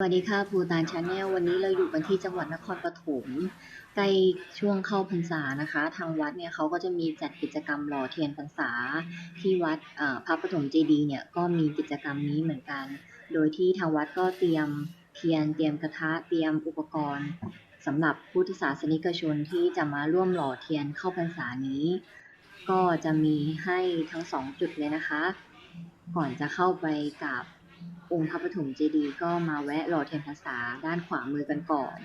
สวัสดีค่ะภูตานชาแนลวันนี้เราอยู่กันที่จังหวัดนครปฐมใกล้ช่วงเข้าพรรษานะคะ ทางวัดเนี่ยเขาก็จะมีจัดกิจกรรมหล่อเทียนพรรษา ที่วัดพระปฐมเจดีย์เนี่ยก็มีกิจกรรมนี้เหมือนกัน โดยที่ทางวัดก็เตรียมเทียนเตรียมกระทะเตรียมอุปกรณ์สำหรับพุทธศาสนิกชนที่จะมาร่วมหล่อเทียนเข้าพรรษานี้ ก็จะมีให้ทั้งสองจุดเลยนะคะ ก่อนจะเข้าไปกราบ องค์พระปฐมเจดีย์ก็มาแวะหล่อเทียนพรรษาด้านขวามือกันก่อน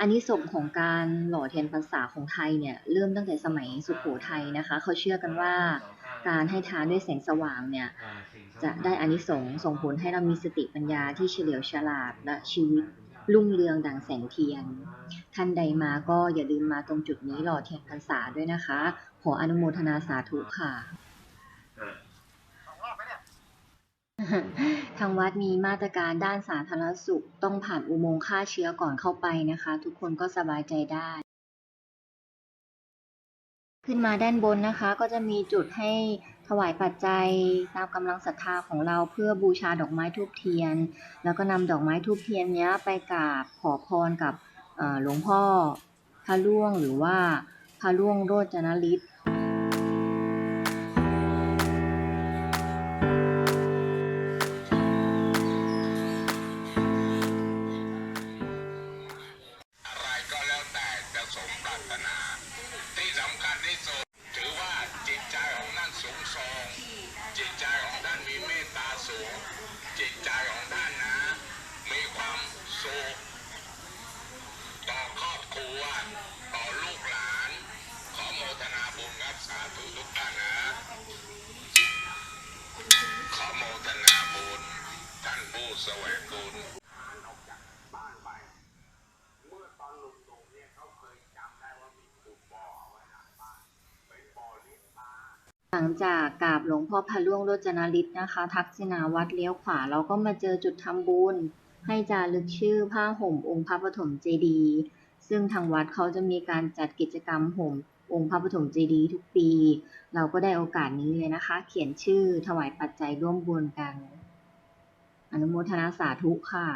อันนี้ส่งของการหล่อเทียนพรรษาของไทยเนี่ยเริ่มตั้งแต่สมัยสุโขทัยนะคะ เขาเชื่อกันว่าการให้ทานด้วยแสงสว่างเนี่ยจะได้อานิสงส์ส่งผลให้เรามีสติปัญญาที่เฉลียวฉลาดและชีวิตรุ่งเรืองดังแสงเทียน ท่านใดมาก็อย่าลืมมาตรงจุดนี้หล่อเทียนพรรษาด้วยนะคะ ขออนุโมทนาสาธุค่ะ ทางวัดมีมาตรการด้านสาธารณสุข ต้องผ่านอุโมงค์ฆ่าเชื้อก่อนเข้าไปนะคะ ทุกคนก็สบายใจได้ ขึ้นมาด้านบนนะคะ ก็จะมีจุดให้ถวายปัจจัยตามกำลังศรัทธาของเราเพื่อบูชาดอกไม้ทูบเทียน แล้วก็นำดอกไม้ทูบเทียนนี้ไปกราบขอพรกับหลวงพ่อพระล่วงหรือว่าพระล่วงโรจนฤทธิ์ จิตใจของท่านนะ มีความสุขต่อครอบครัวต่อลูกหลาน ขอโมทนาบุญครับสาธุทุกท่านนะขอโมทนาบุญท่านผู้แสวงบุญ เมื่อตอนหนุ่มๆเนี่ยเขาเคยจำได้ว่ามีขุดบ่อไว้หลังบ้านเป็นบ่อเลี้ยงปลา ห ลังจากกราบหลวงพ่อพระล่วงโรจนฤทธิ์นะคะ ทักษิณาวัดเลี้ยวขวาเราก็มาเจอจุดทำบุญ ให้จารึกชื่อผ้าห่มองค์พระปฐมเจดีย์ซึ่งทางวัดเขาจะมีการจัดกิจกรรมห่มองค์พระปฐมเจดีย์ทุกปี เราก็ได้โอกาสนี้เลยนะคะ เขียนชื่อถวายปัจจัยร่วมบุญกัน อนุโมทนาสาธุค่ะ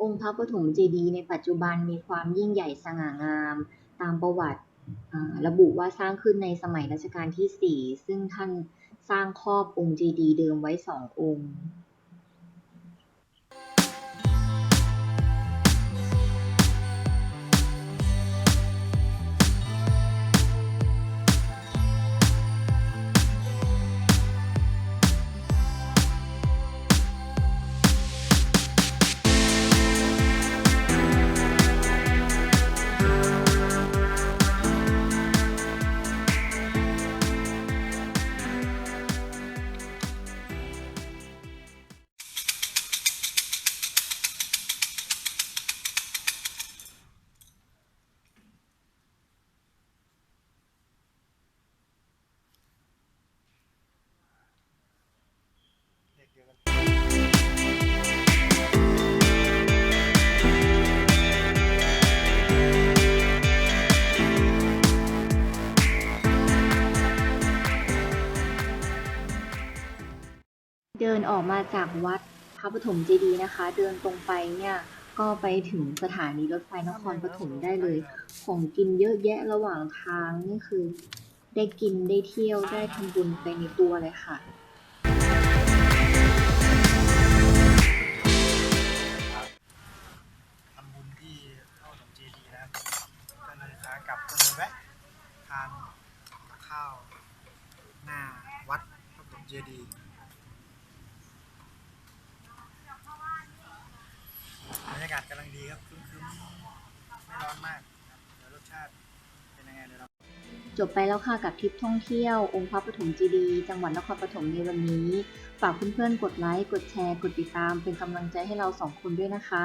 องค์พระปฐมเจดีย์ในปัจจุบันมีความยิ่งใหญ่สง่างาม ตามประวัติระบุว่าสร้างขึ้นในสมัยรัชกาลที่ 4 ซึ่งท่านสร้างครอบองค์เจดีย์เดิมไว้สององค์ เดินออกมาจากวัดพระปฐมเจดีย์นะคะ เดินตรงไปเนี่ยก็ไปถึงสถานีรถไฟนครปฐมได้เลย ของกินเยอะแยะระหว่างทางนี่คือ ได้กินได้เที่ยวได้ทำบุญไปในตัวเลยค่ะ ทำบุญที่พระสมเจดีย์นะครับก็เลยกลับก็เลยแวะทานข้าวหน้าวัดพระสมเจดีย์ จบไปแล้วค่ะกับทริปท่องเที่ยว องค์พระปฐมเจดีย์จังหวัดนครปฐมในวันนี้ ฝากเพื่อนๆกดไลค์ กดแชร์ กดติดตามเป็นกำลังใจให้เราสองคนด้วยนะคะ